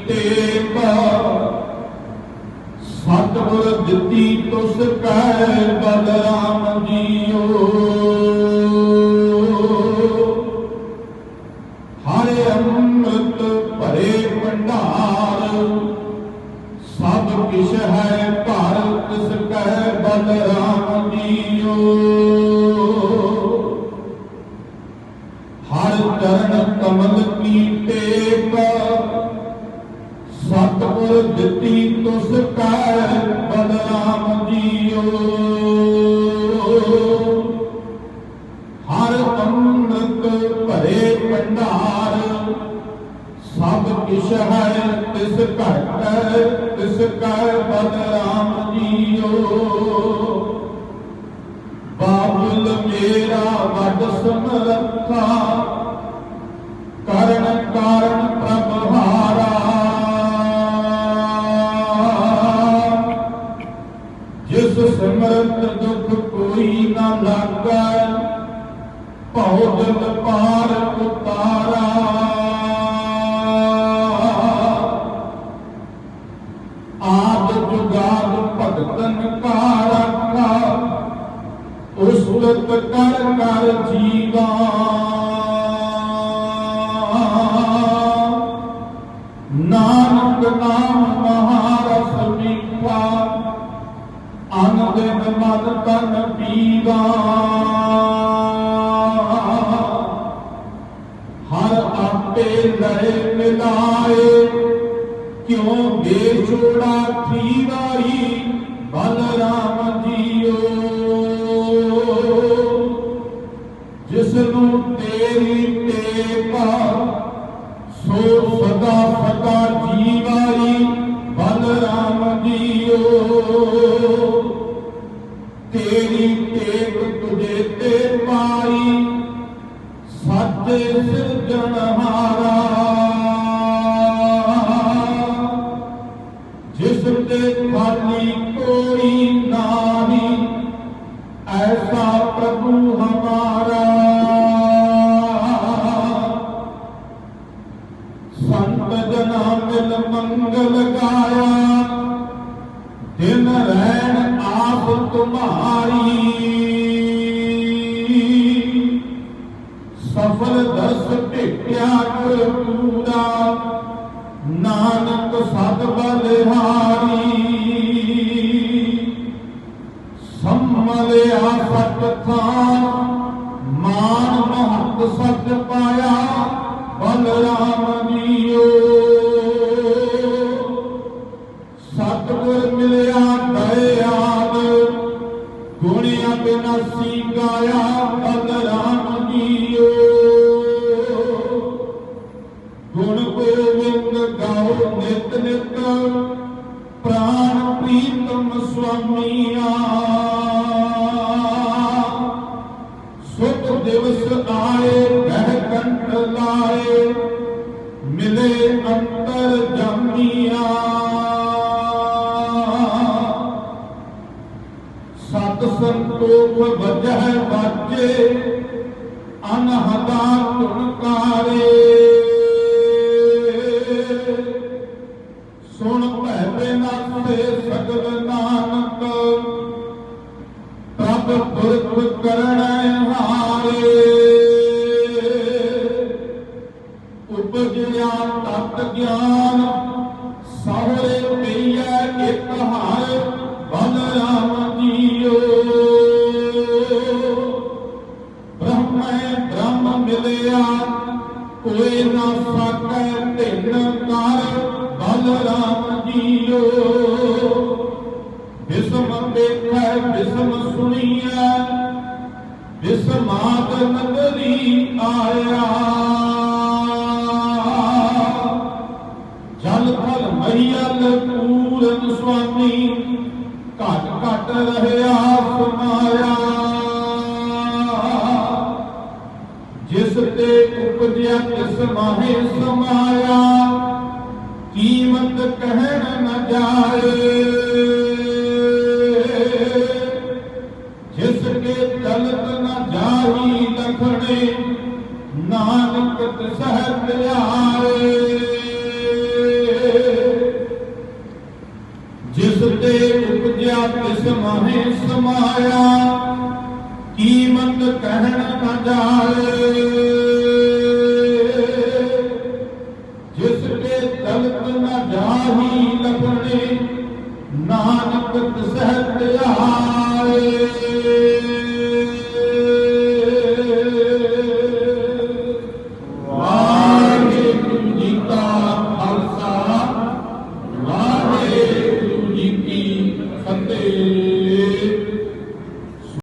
ਕੀ ਟੇਕ ਸਤਿਗੁਰ ਦਿੱਤੀ ਤੁਸ ਕੈ ਬਲਰਾਮ ਜੀਓ। ਦਿੱਤੀ ਤੁਸ ਕੈ ਬਲਰਾਮ ਜੀਓ। ਹਰ ਅੰਮ੍ਰਿਤ ਭਰੇ ਭੰਡਾਰ, ਸਭ ਕਿਛ ਹੈ, ਤਿਸ ਘਟ ਤਿਸ ਕੈ ਬਲਰਾਮ ਜੀਓ। ਜਿਸ ਸਿਮਰਤ ਦੁਖ ਕੋਈ ਨਾ ਲਾਗੈ, ਭਉ ਜਲ ਪਾਰ ਉਤਾਰਾ। ਆਦ ਜੁਗਾਦ ਭਗਤਨ ਕਾ ਰਾਖਾ ਉਸਤਤ ਕਰ ਕਰ ਜੀਵਾ। ملائے کیوں بے چھوڑا تھی بھائی بھلا ਆਪ ਸਫਲ ਦਸ ਭੇਟਿਆ ਕਰੂਦਾ ਨਾਨਕ ਸਤ ਬਲਿਹਾਰੀ ਸੰਤੋਖ ਵਜਹਿ ਬਾਜੇ ਅਨਹਦਾ ਤੁਣਕਾਰੇ ਸੁਣ ਭੈ ਬਿਨਾਸੇ ਸਗਲ ਨਾਨਕ ਪ੍ਰਭ ਪੁਰਖ ਕਰਣੈ ਹਾਰੇ ਉਪਜਿਆ ਤਤ ਗਿਆਨ ਸਹੁਰੇ ਪਈਐ ਇਕ ਹਰ ਕੋਈ ਨਾ ਸਕੈ ਢਿੰਨ ਕਰ ਬਲਰਾਮ ਜੀਓ ਬਿਸਮ ਦੇਖੈ, ਬਿਸਮ ਸੁਣੀਐ ਬਿਸਮਾਤ ਨਗਰੀ ਆਇਆ। ਜਲ ਥਲ ਮਈਲ ਪੂਰਨ ਸੁਆਮੀ, ਘਟ ਘਟ ਰਹਿਆ ਸਮਾਇਆ ਤੇ ਉਪਜਿਆ ਤਿਸ ਮਾਹੇ ਸਮਾਇਆ। ਕੀਮਤ ਕਹਿਣ ਨਾ ਜਾਏ। ਜਿਸ ਕੇ ਚਲਤ ਨਾ ਜਾਹੀ ਲਖਣੇ, ਨਾਨਕ ਤਿਸਹਿ ਪਿਆਰੇ। ਜਿਸ ਤੇ ਉਪਜਿਆ ਤਿਸ ਮਾਹੇ ਸਮਾਇਆ ਕੀਮਤ ਕਹਿਣ ਨਾ ਜਾਏ? ਜਿਸ ਦੇ ਦਲਤ ਨਾ ਜਾਹੀ ਲਪਣੇ ਨਾਨਕ ਤਸਹਤ ਆਏ।